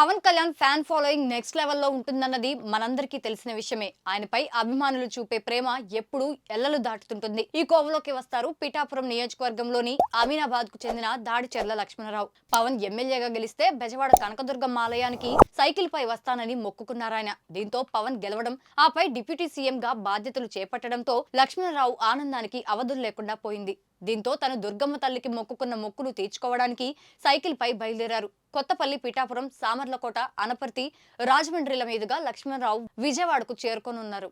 Pawan Kalyan fan following next లెవెల్లో ఉంటుందన్నది మనందరికీ తెలిసిన విషయమే. ఆయనపై అభిమానులు చూపే ప్రేమ ఎప్పుడు ఎల్లలు దాటుతుంటుంది. ఈ కోవలోకి వస్తారు పిఠాపురం నియోజకవర్గంలోని అమీనాబాద్కు చెందిన దాడిచెర్ల లక్ష్మణరావు. పవన్ ఎమ్మెల్యేగా గెలిస్తే బెజవాడ కనకదుర్గం ఆలయానికి సైకిల్ పై వస్తానని మొక్కుకున్నారాయన దీంతో పవన్ గెలవడం ఆపై డిప్యూటీ సీఎం గా బాధ్యతలు చేపట్టడంతో లక్ష్మణరావు ఆనందానికి అవధులు లేకుండా పోయింది దీంతో తను దుర్గమ్మ తల్లికి మొక్కుకున్న మొక్కును తీర్చుకోవడానికి సైకిల్ పై బయలుదేరారు కొత్తపల్లి పిఠాపురం సామర్లకోట అనపర్తి రాజమండ్రిల మీదుగా లక్ష్మణరావు విజయవాడకు చేరుకోనున్నారు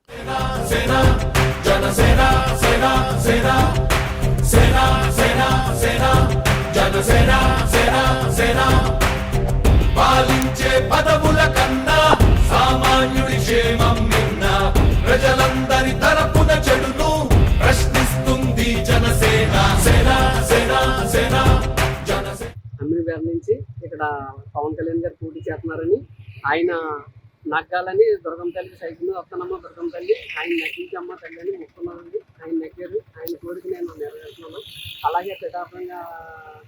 వచ్చే పదవుల కన్నా సామాన్యుడి క్షేమం నిన్న ప్రజలందరి తరపున చెడును ప్రశ్నిస్తుంది జనసేన. సేన సేన సేన జనసేన. నుంచి ఇక్కడ పవన్ కళ్యాణ్ గారు పోటీ చేస్తున్నారని ఆయన నగ్గాలని దుర్గం తల్లి సైకిల్ వస్తానమ్మ దుర్గం తల్లి ఆయన నగ్గించమ్మ తల్లి అని మొక్కున్నానండి ఆయన నగ్గారు. ఆయన కోరిక నేను నెరవేరుతున్నాను అలాగే పిఠాపురంగా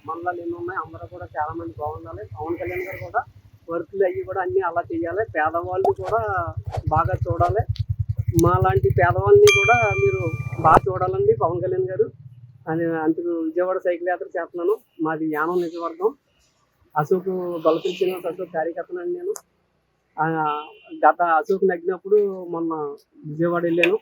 మండలాలు ఎన్ని ఉన్నాయి. అందరూ కూడా చాలా మంది బాగుండాలి. పవన్ కళ్యాణ్ గారు కూడా వర్కులు అవి కూడా అన్నీ అలా చేయాలి పేదవాళ్ళు కూడా బాగా చూడాలి. మా లాంటి పేదవాళ్ళని కూడా మీరు బాగా చూడాలండి పవన్ కళ్యాణ్ గారు. అని అందుకు విజయవాడ సైకిల్ యాత్ర చేస్తున్నాను. మాది యానం నిజవర్గం అశోక్ బలపరిచిన శ్రీనివాస్ అశోక్ కార్యకర్తనండి నేను. గత అశోక్ నగ్గినప్పుడు మొన్న విజయవాడ వెళ్ళాను.